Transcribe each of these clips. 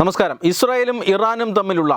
നമസ്കാരം. ഇസ്രായേലും ഇറാനും തമ്മിലുള്ള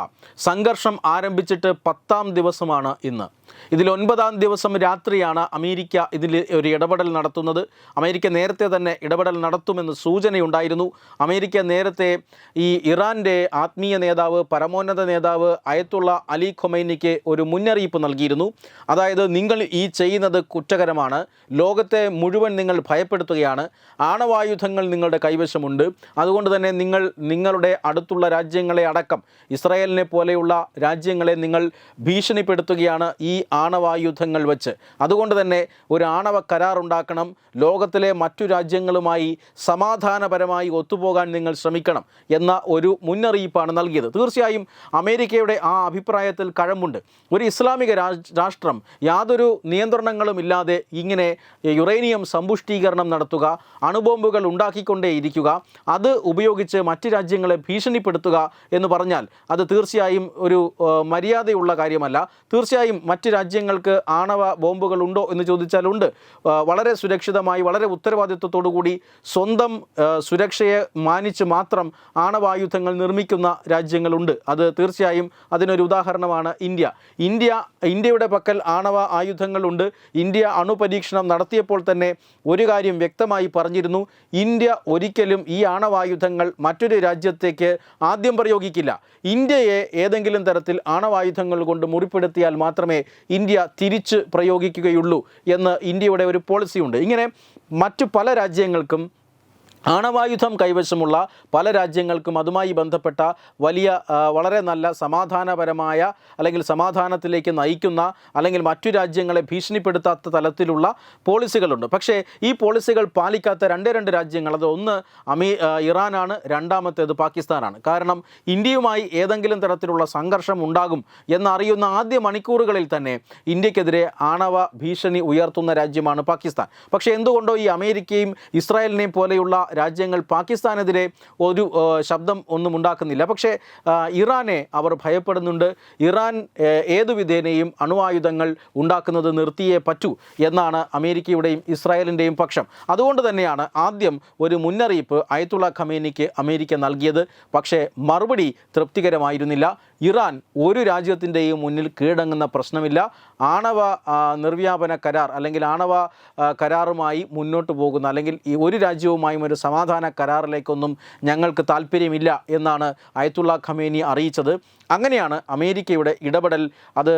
സംഘർഷം ആരംഭിച്ചിട്ട് പത്താം ദിവസമാണ് ഇന്ന്. ഇതിൽ ഒൻപതാം ദിവസം രാത്രിയാണ് അമേരിക്ക ഇതിൽ ഒരു ഇടപെടൽ നടത്തുന്നത്. അമേരിക്ക നേരത്തെ തന്നെ ഇടപെടൽ നടത്തുമെന്ന് സൂചനയുണ്ടായിരുന്നു. അമേരിക്ക നേരത്തെ ഈ ഇറാന്റെ ആത്മീയ നേതാവ് പരമോന്നത നേതാവ് അയത്തുള്ള അലി ഖൊമൈനിക്ക് ഒരു മുന്നറിയിപ്പ് നൽകിയിരുന്നു. അതായത് നിങ്ങൾ ഈ ചെയ്യുന്നത് കുറ്റകരമാണ്. ലോകത്തെ മുഴുവൻ നിങ്ങൾ ഭയപ്പെടുത്തുകയാണ്. ആണവായുധങ്ങൾ നിങ്ങളുടെ കൈവശമുണ്ട്. അതുകൊണ്ട് തന്നെ നിങ്ങൾ നിങ്ങളുടെ അടുത്തുള്ള രാജ്യങ്ങളെ അടക്കം ഇസ്രായേലിനെ പോലെയുള്ള രാജ്യങ്ങളെ നിങ്ങൾ ഭീഷണിപ്പെടുത്തുകയാണ്. ഈ ആണവായുധങ്ങൾ വെച്ച്. അതുകൊണ്ട് തന്നെ ഒരു ആണവ കരാർ ഉണ്ടാക്കണം. ലോകത്തിലെ മറ്റു രാജ്യങ്ങളുമായി സമാധാനപരമായി ഒത്തുപോകാൻ നിങ്ങൾ ശ്രമിക്കണം എന്ന ഒരു മുന്നറിയിപ്പാണ് നൽകിയത്. തീർച്ചയായും അമേരിക്കയുടെ ആ അഭിപ്രായത്തിൽ കഴമ്പുണ്ട്. ഒരു ഇസ്ലാമിക രാഷ്ട്രം യാതൊരു നിയന്ത്രണങ്ങളും ഇല്ലാതെ ഇങ്ങനെ യുറേനിയം സമ്പുഷ്ടീകരണം നടത്തുക അണുബോംബുകൾ ഉണ്ടാക്കിക്കൊണ്ടേയിരിക്കുക അത് ഉപയോഗിച്ച് മറ്റ് രാജ്യങ്ങളെ ഭീഷണിപ്പെടുത്തുക എന്ന് പറഞ്ഞാൽ അത് തീർച്ചയായും ഒരു മര്യാദയുള്ള കാര്യമല്ല. തീർച്ചയായും മറ്റ് രാജ്യങ്ങൾക്ക് ആണവ ബോംബുകൾ ഉണ്ടോ എന്ന് ചോദിച്ചാൽ ഉണ്ട് വളരെ സുരക്ഷിതമായി വളരെ ഉത്തരവാദിത്വത്തോടു കൂടി സ്വന്തം സുരക്ഷയെ മാനിച്ച് മാത്രം ആണവായുധങ്ങൾ നിർമ്മിക്കുന്ന രാജ്യങ്ങളുണ്ട്. അത് തീർച്ചയായും അതിനൊരു ഉദാഹരണമാണ് ഇന്ത്യ. ഇന്ത്യ ഇന്ത്യയുടെ പക്കൽ ആണവ ആയുധങ്ങളുണ്ട്. ഇന്ത്യ അണുപരീക്ഷണം നടത്തിയപ്പോൾ തന്നെ ഒരു കാര്യം വ്യക്തമായി പറഞ്ഞിരുന്നു. ഇന്ത്യ ഒരിക്കലും ഈ ആണവായുധങ്ങൾ മറ്റൊരു രാജ്യത്തേക്ക് ആദ്യം പ്രയോഗിക്കില്ല. ഇന്ത്യയെ ഏതെങ്കിലും തരത്തിൽ ആണവായുധങ്ങൾ കൊണ്ട് മുറിപ്പെടുത്തിയാൽ മാത്രമേ ഇന്ത്യ തിരിച്ച് പ്രയോഗിക്കുകയുള്ളൂ എന്ന് ഇന്ത്യയുടെ ഒരു പോളിസിയുണ്ട് ഇങ്ങനെ മറ്റു പല രാജ്യങ്ങൾക്കും ആണവായുധം കൈവശമുള്ള പല രാജ്യങ്ങൾക്കും അതുമായി ബന്ധപ്പെട്ട വലിയ വളരെ നല്ല സമാധാനപരമായ അല്ലെങ്കിൽ സമാധാനത്തിലേക്ക് നയിക്കുന്ന അല്ലെങ്കിൽ മറ്റു രാജ്യങ്ങളെ ഭീഷണിപ്പെടുത്താത്ത തലത്തിലുള്ള പോളിസികളുണ്ട്. പക്ഷേ ഈ പോളിസികൾ പാലിക്കാത്ത രണ്ടേ രണ്ട് രാജ്യങ്ങൾ അത് ഒന്ന് അമീ ഇറാനാണ് രണ്ടാമത്തേത് പാകിസ്ഥാനാണ്. കാരണം ഇന്ത്യയുമായി ഏതെങ്കിലും തരത്തിലുള്ള സംഘർഷം ഉണ്ടാകും എന്നറിയുന്ന ആദ്യ മണിക്കൂറുകളിൽ തന്നെ ഇന്ത്യക്കെതിരെ ആണവ ഭീഷണി ഉയർത്തുന്ന രാജ്യമാണ് പാകിസ്ഥാൻ. പക്ഷേ എന്തുകൊണ്ടോ ഈ അമേരിക്കയും ഇസ്രായേലിനെയും പോലെയുള്ള രാജ്യങ്ങൾ പാകിസ്ഥാനെതിരെ ഒരു ശബ്ദം ഒന്നും ഉണ്ടാക്കുന്നില്ല. പക്ഷേ ഇറാനെ അവർ ഭയപ്പെടുന്നുണ്ട്. ഇറാൻ ഏതു വിധേനയും അണുവായുധങ്ങൾ ഉണ്ടാക്കുന്നത് നിർത്തിയേ പറ്റൂ എന്നാണ് അമേരിക്കയുടെയും ഇസ്രായേലിന്റെയും പക്ഷം. അതുകൊണ്ട് തന്നെയാണ് ആദ്യം ഒരു മുന്നറിയിപ്പ് അയത്തുള്ള ഖമേനിക്ക് അമേരിക്ക നൽകിയത്. പക്ഷേ മറുപടി തൃപ്തികരമായിരുന്നില്ല. ഇറാൻ ഒരു രാജ്യത്തിന്റെയും മുന്നിൽ കീഴടങ്ങുന്ന പ്രശ്നമില്ല. ആണവ നിർവ്യാപന കരാർ അല്ലെങ്കിൽ ആണവ കരാറുമായി മുന്നോട്ട് പോകുന്ന അല്ലെങ്കിൽ ഈ ഒരു രാജ്യവുമായും ഒരു സമാധാന കരാറിലേക്കൊന്നും ഞങ്ങൾക്ക് താല്പര്യമില്ല എന്നാണ് അയത്തുള്ള ഖമേനി അറിയിച്ചത്. അങ്ങനെയാണ് അമേരിക്കയുടെ ഇടപെടൽ അത്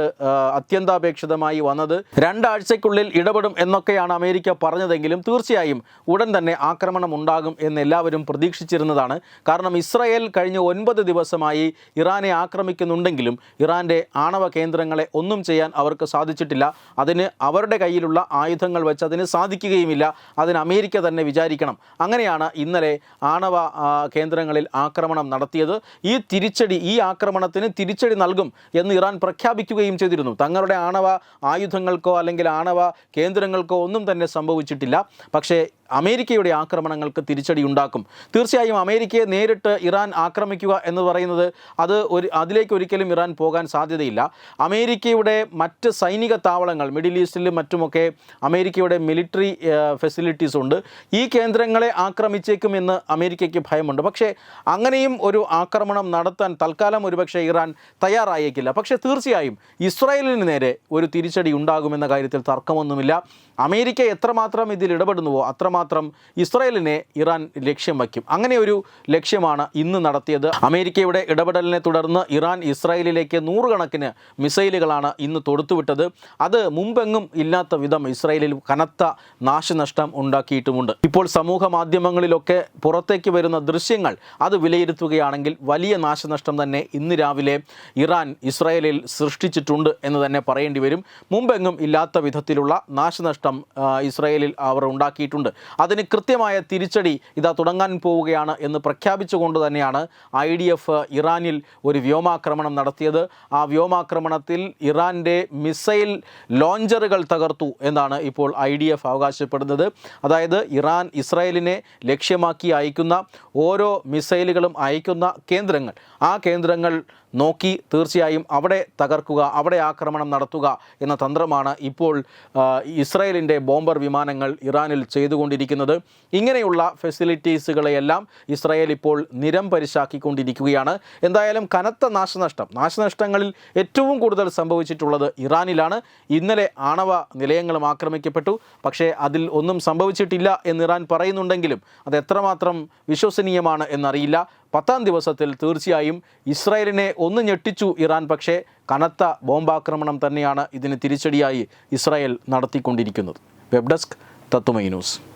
അത്യന്താപേക്ഷിതമായി വന്നത്. രണ്ടാഴ്ചയ്ക്കുള്ളിൽ ഇടപെടും എന്നൊക്കെയാണ് അമേരിക്ക പറഞ്ഞതെങ്കിലും തീർച്ചയായും ഉടൻ തന്നെ ആക്രമണം ഉണ്ടാകും എന്ന് എല്ലാവരും പ്രതീക്ഷിച്ചിരുന്നതാണ്. കാരണം ഇസ്രായേൽ കഴിഞ്ഞ ഒൻപത് ദിവസമായി ഇറാനെ ആക്രമിക്കുന്നുണ്ടെങ്കിലും ഇറാന്റെ ആണവ കേന്ദ്രങ്ങളെ ഒന്നും ചെയ്യാൻ അവർക്ക് സാധിച്ചിട്ടില്ല. അതിന് അവരുടെ കയ്യിലുള്ള ആയുധങ്ങൾ വെച്ച് അതിന് സാധിക്കുകയുമില്ല. അതിന് അമേരിക്ക തന്നെ വിചാരിക്കണം. അങ്ങനെയാണ് ഇന്നലെ ആണവ കേന്ദ്രങ്ങളിൽ ആക്രമണം നടത്തിയത്. ഈ തിരിച്ചടി ഈ ആക്രമണത്തിന് തിരിച്ചടി നൽകും എന്ന് ഇറാൻ പ്രഖ്യാപിക്കുകയും ചെയ്തിരുന്നു. തങ്ങളുടെ ആണവ ആയുധങ്ങൾക്കോ അല്ലെങ്കിൽ ആണവ കേന്ദ്രങ്ങൾക്കോ ഒന്നും തന്നെ സംഭവിച്ചിട്ടില്ല. പക്ഷേ അമേരിക്കയുടെ ആക്രമണങ്ങൾക്ക് തിരിച്ചടി ഉണ്ടാക്കും. തീർച്ചയായും അമേരിക്കയെ നേരിട്ട് ഇറാൻ ആക്രമിക്കുക എന്ന് പറയുന്നത് അത് ഒരു അതിലേക്ക് ഒരിക്കലും ഇറാൻ പോകാൻ സാധ്യതയില്ല. അമേരിക്കയുടെ മറ്റ് സൈനിക താവളങ്ങൾ മിഡിൽ ഈസ്റ്റിലും മറ്റുമൊക്കെ അമേരിക്കയുടെ മിലിറ്ററി ഫെസിലിറ്റീസ് ഉണ്ട്. ഈ കേന്ദ്രങ്ങളെ ആക്രമിച്ചേക്കുമെന്ന് അമേരിക്കയ്ക്ക് ഭയമുണ്ട്. പക്ഷേ അങ്ങനെയും ഒരു ആക്രമണം നടത്താൻ തൽക്കാലം ഒരുപക്ഷെ ഇറാൻ തയ്യാറായേക്കില്ല. പക്ഷേ തീർച്ചയായും ഇസ്രായേലിന് നേരെ ഒരു തിരിച്ചടി ഉണ്ടാകുമെന്ന കാര്യത്തിൽ തർക്കമൊന്നുമില്ല. അമേരിക്ക എത്രമാത്രം ഇതിൽ ഇടപെടുന്നുവോ അത്രമാത്രം ഇസ്രായേലിനെ ഇറാൻ ലക്ഷ്യം വയ്ക്കും. അങ്ങനെ ഒരു ലക്ഷ്യമാണ് ഇന്ന് നടത്തിയത്. അമേരിക്കയുടെ ഇടപെടലിനെ തുടർന്ന് ഇറാൻ ഇസ്രായേലിലേക്ക് നൂറുകണക്കിന് മിസൈലുകളാണ് ഇന്ന് തൊടുത്തുവിട്ടത്. അത് മുമ്പെങ്ങും ഇല്ലാത്ത വിധം ഇസ്രായേലിൽ കനത്ത നാശനഷ്ടം ഉണ്ടാക്കിയിട്ടുമുണ്ട്. ഇപ്പോൾ സമൂഹ മാധ്യമങ്ങളിലൊക്കെ പുറത്തേക്ക് വരുന്ന ദൃശ്യങ്ങൾ അത് വിലയിരുത്തുകയാണെങ്കിൽ വലിയ നാശനഷ്ടം തന്നെ ഇന്ന് രാവിലെ ഇറാൻ ഇസ്രായേലിൽ സൃഷ്ടിച്ചിട്ടുണ്ട് എന്ന് തന്നെ പറയേണ്ടി വരും. മുമ്പെങ്ങും ഇല്ലാത്ത വിധത്തിലുള്ള നാശനഷ്ടം ഇസ്രായേലിൽ അവർ ഉണ്ടാക്കിയിട്ടുണ്ട്. അതിന് കൃത്യമായ തിരിച്ചടി ഇതാ തുടങ്ങാൻ പോവുകയാണ് എന്ന് പ്രഖ്യാപിച്ചുകൊണ്ട് തന്നെയാണ് ഐ ഡി എഫ് ഇറാനിൽ ഒരു വ്യോമാക്രമണം നടത്തിയത്. ആ വ്യോമാക്രമണത്തിൽ ഇറാന്റെ മിസൈൽ ലോഞ്ചറുകൾ തകർത്തു എന്നാണ് ഇപ്പോൾ ഐ ഡി എഫ് അവകാശപ്പെടുന്നത്. അതായത് ഇറാൻ ഇസ്രായേലിനെ ലക്ഷ്യമാക്കി അയക്കുന്ന ഓരോ മിസൈലുകളും അയക്കുന്ന കേന്ദ്രങ്ങൾ. ആ കേന്ദ്രങ്ങൾ നോക്കി തീർച്ചയായും അവിടെ തകർക്കുക അവിടെ ആക്രമണം നടത്തുക എന്ന തന്ത്രമാണ് ഇപ്പോൾ ഇസ്രായേലിന്റെ ബോംബർ വിമാനങ്ങൾ ഇറാനിൽ ചെയ്തുകൊണ്ടിരിക്കുന്നത്. നടത്തിക്കൊണ്ടിരിക്കുന്നത് ഇങ്ങനെയുള്ള ഫെസിലിറ്റീസുകളെയെല്ലാം ഇസ്രായേൽ ഇപ്പോൾ നിരം പരിശാക്കിക്കൊണ്ടിരിക്കുകയാണ്. എന്തായാലും കനത്ത നാശനഷ്ടം. നാശനഷ്ടങ്ങളിൽ ഏറ്റവും കൂടുതൽ സംഭവിച്ചിട്ടുള്ളത് ഇറാനിലാണ്. ഇന്നലെ ആണവ നിലയങ്ങളും ആക്രമിക്കപ്പെട്ടു. പക്ഷേ അതിൽ ഒന്നും സംഭവിച്ചിട്ടില്ല എന്ന് ഇറാൻ പറയുന്നുണ്ടെങ്കിലും അത് എത്രമാത്രം വിശ്വസനീയമാണ് എന്നറിയില്ല. പത്താം ദിവസത്തിൽ തീർച്ചയായും ഇസ്രായേലിനെ ഒന്ന് ഞെട്ടിച്ചു ഇറാൻ. പക്ഷേ കനത്ത ബോംബാക്രമണം തന്നെയാണ് ഇതിന് തിരിച്ചടിയായി ഇസ്രായേൽ നടത്തിക്കൊണ്ടിരിക്കുന്നത്. Web desk Tatwamayi news.